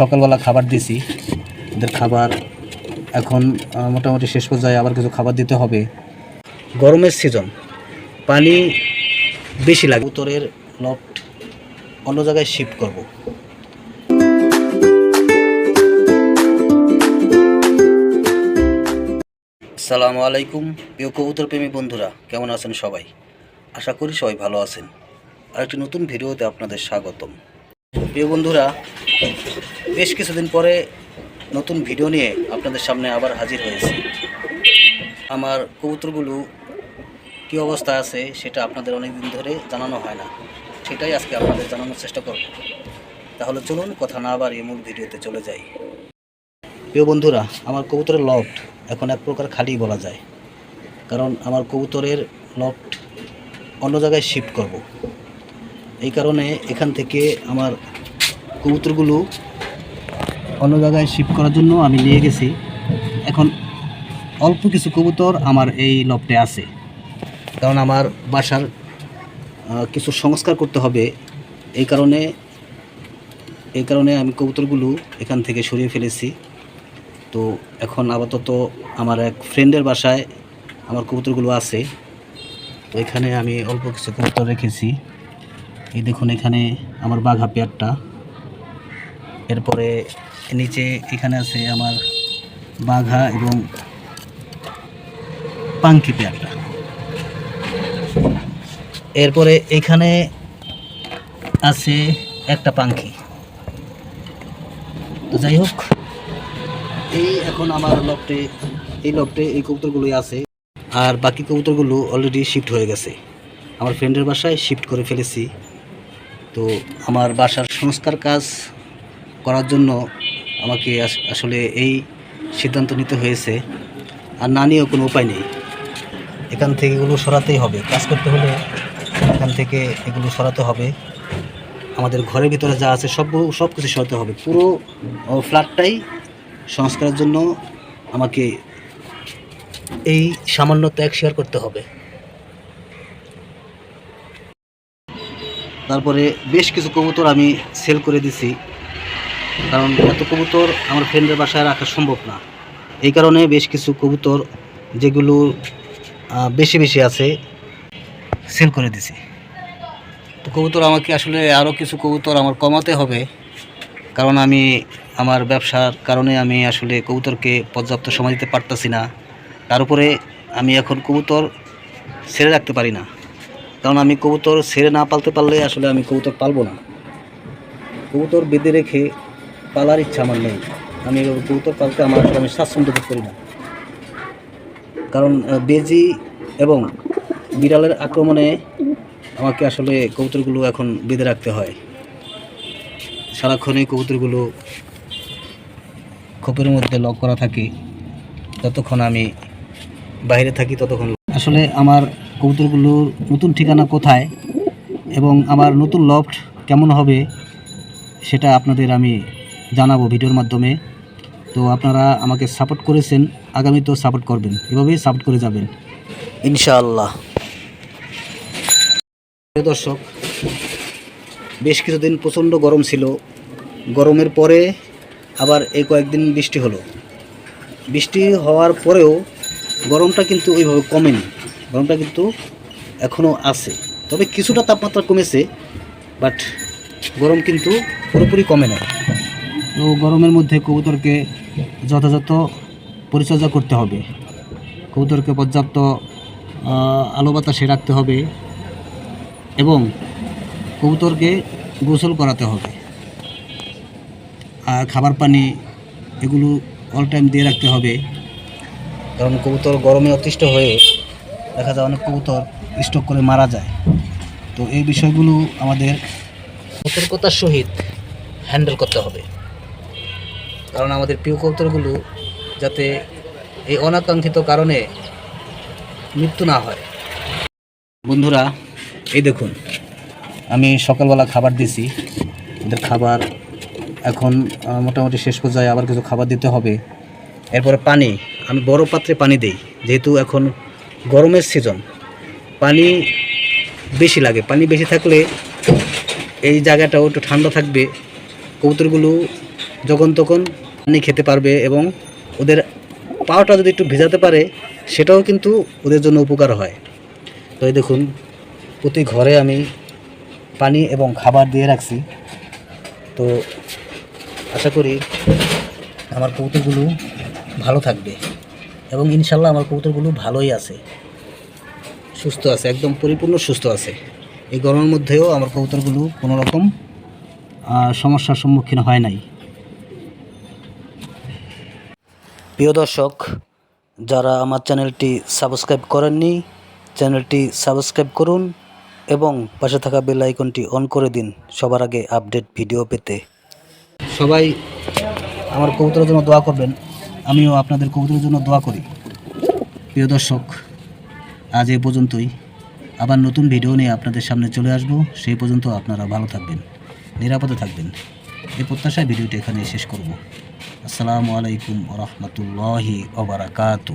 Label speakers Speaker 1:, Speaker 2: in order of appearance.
Speaker 1: সকালবেলা খাবার দিছি। ওদের খাবার এখন মোটামুটি শেষ পর্যায়ে আবার কিছু খাবার দিতে হবে। গরমের সিজন পানি বেশি লাগে। উত্তরের লফট অন্য জায়গায় শিফট করব। আসসালামু আলাইকুম, প্রিয় কবুতর প্রেমী বন্ধুরা, কেমন আছেন সবাই? আশা করি সবাই ভালো আছেন। আর একটি নতুন ভিডিওতে আপনাদের স্বাগতম। প্রিয় বন্ধুরা বেশ কিছুদিন পরে নতুন ভিডিও নিয়ে আপনাদের সামনে আবার হাজির হয়েছি। আমার কবুতরগুলো কী অবস্থা আছে সেটা আপনাদের অনেক দিন ধরে জানানো হয় না। সেটাই আজকে আপনাদের জানানোর চেষ্টা করব। তাহলে চলুন কথা না বাড়িয়ে মূল ভিডিওতে চলে যাই। প্রিয় বন্ধুরা, আমার কবুতরের লফট এখন এক প্রকার খালি বলা যায়। কারণ আমার কবুতরের লফট অন্য জায়গায় শিফট করব। এই কারণে এখান থেকে আমার কবুতরগুলো অন্য জায়গায় শিফট করার জন্য আমি নিয়ে গেছি। এখন অল্প কিছু কবুতর আমার এই লফটে আছে। কারণ আমার বাসার কিছু সংস্কার করতে হবে। এই কারণে এই কারণে আমি কবুতরগুলো এখান থেকে সরিয়ে ফেলেছি। তো এখন আপাতত আমার এক ফ্রেন্ডের বাসায় আমার কবুতরগুলো আছে। তো এখানে আমি অল্প কিছু কবুতর রেখেছি। এই দেখুন এখানে আমার বাঘা পেয়ারটা। এরপরে নিচে এখানে আছে আমার বাঘা এবং পাঙ্কি পেয়ারটা। এরপরে এখানে আছে একটা পাঙ্কি। তো যাই হোক, এই এখন আমার লফটে, এই লফটে এই কবুতরগুলোই আছে। আর বাকি কবুতরগুলো অলরেডি শিফট হয়ে গেছে। আমার ফ্রেন্ডের বাসায় শিফট করে ফেলেছি। তো আমার বাসার সংস্কার কাজ করার জন্য আমাকে আস- আসলে এই সিদ্ধান্ত নিতে হয়েছে। আর না নিয়েও কোনো উপায় নেই। এখান থেকে এগুলো সরাতেই হবে। কাজ করতে হলে এখান থেকে এগুলো সরাতে হবে। আমাদের ঘরের ভিতরে যা আছে সব সব কিছু সরাতে হবে। পুরো ফ্ল্যাটটাই সংস্কারের জন্য আমাকে এই সামান্য ত্যাগ শেয়ার করতে হবে। তারপরে বেশ কিছু কবুতর আমি সেল করে দিছি। কারণ এত কবুতর আমার ফ্রেন্ডের বাসায় রাখা সম্ভব না। এই কারণে বেশ কিছু কবুতর যেগুলো বেশি বেশি আছে সেল করে দিছি। তো কবুতর আমাকে আসলে আরও কিছু কবুতর আমার কমাতে হবে, কারণ আমি আমার ব্যবসার কারণে আমি আসলে কবুতরকে পর্যাপ্ত সময় দিতে পারতাছি না। তার উপরে আমি এখন কবুতর ছেড়ে রাখতে পারি না। কারণ আমি কবুতর ছেড়ে না পালতে পারলে আসলে আমি কবুতর পালবো না। কবুতর বেঁধে রেখে পালার ইচ্ছা আমার নেই। আমি কবুতর পালতে আমার আসলে আমি স্বাচ্ছন্দ্য বোধ করি না। কারণ বেজি এবং বিড়ালের আক্রমণে আমাকে আসলে কবুতরগুলো এখন বেঁধে রাখতে হয়। সারাক্ষণ কবুতরগুলো খোপের মধ্যে লক করা থাকে। যতক্ষণ আমি বাইরে থাকি ততক্ষণ আসলে আমার কবুতরগুলোর নতুন ঠিকানা কোথায় এবং আমার নতুন লফট কেমন হবে, সেটা আপনাদের আমি জানাব ভিডিওর মাধ্যমে। তো আপনারা আমাকে সাপোর্ট করেছেন আগামীতেও সাপোর্ট করবেন। এভাবেই সাপোর্ট করে যাবেন। ইনশাআল্লাহ। দর্শক বেশ কিছুদিন প্রচণ্ড গরম ছিল। গরমের পরে আবার এই কয়েকদিন বৃষ্টি হলো। বৃষ্টি হওয়ার পরেও গরমটা কিন্তু ওইভাবে কমেনি। গরমটা কিন্তু এখনও আছে। তবে কিছুটা তাপমাত্রা কমেছে বাট গরম কিন্তু পুরোপুরি কমে নাই। তো গরমের মধ্যে কবুতরকে যথাযথ পরিচর্যা করতে হবে। কবুতরকে পর্যাপ্ত আলো বাতাসে রাখতে হবে এবং কবুতরকে গোসল করাতে হবে। আর খাবার পানি এগুলো অল টাইম দিয়ে রাখতে হবে। কারণ কবুতর গরমে অতিষ্ঠ হয়ে দেখা যায় অনেক কবুতর স্টক করে মারা যায়। তো এই বিষয়গুলো আমাদের সতর্কতার সহিত হ্যান্ডেল করতে হবে। কারণ আমাদের প্রিয় কবুতরগুলো যাতে এই অনাকাঙ্ক্ষিত কারণে মৃত্যু না হয়। বন্ধুরা, এই দেখুন, আমি সকালবেলা খাবার দিছি ওদের খাবার এখন মোটামুটি শেষ পর্যায়ে আবার কিছু খাবার দিতে হবে। এরপরে পানি, আমি বড় পাত্রে পানি দেই, যেহেতু এখন গরমের সিজন পানি বেশি লাগে, পানি বেশি থাকলে এই জায়গাটাও একটু ঠান্ডা থাকবে। কবুতরগুলো যখন তখন পানি খেতে পারবে এবং ওদের পাওয়াটা যদি একটু ভেজাতে পারে, সেটাও কিন্তু ওদের জন্য উপকার হয়। তো এই দেখুন, প্রতি ঘরে আমি পানি এবং খাবার দিয়ে রাখছি। তো আশা করি আমার কবুতরগুলো ভালো থাকবে এবং ইনশাল্লাহ আমার কবুতরগুলো ভালোই আছে। সুস্থ আছে, একদম পরিপূর্ণ সুস্থ আছে। এই গরমের মধ্যেও আমার কবুতরগুলো কোনো রকম সমস্যার সম্মুখীন হয় নাই। প্রিয় দর্শক, যারা আমার চ্যানেলটি সাবস্ক্রাইব করেননি, চ্যানেলটি সাবস্ক্রাইব করুন এবং পাশে থাকা বেল আইকনটি অন করে দিন সবার আগে আপডেট ভিডিও পেতে। সবাই আমার কবুতরের জন্য দোয়া করবেন, আমিও আপনাদের কবুতরের জন্য দোয়া করি। প্রিয় দর্শক, আজ এই পর্যন্তই। আবার নতুন ভিডিও নিয়ে আপনাদের সামনে চলে আসব, সেই পর্যন্ত আপনারা ভালো থাকবেন, নিরাপদে থাকবেন। এই প্রত্যাশায় ভিডিওটি এখানে শেষ করব। আসসালামু আলাইকুম রহমতুল্লাহি ওবরাকাতু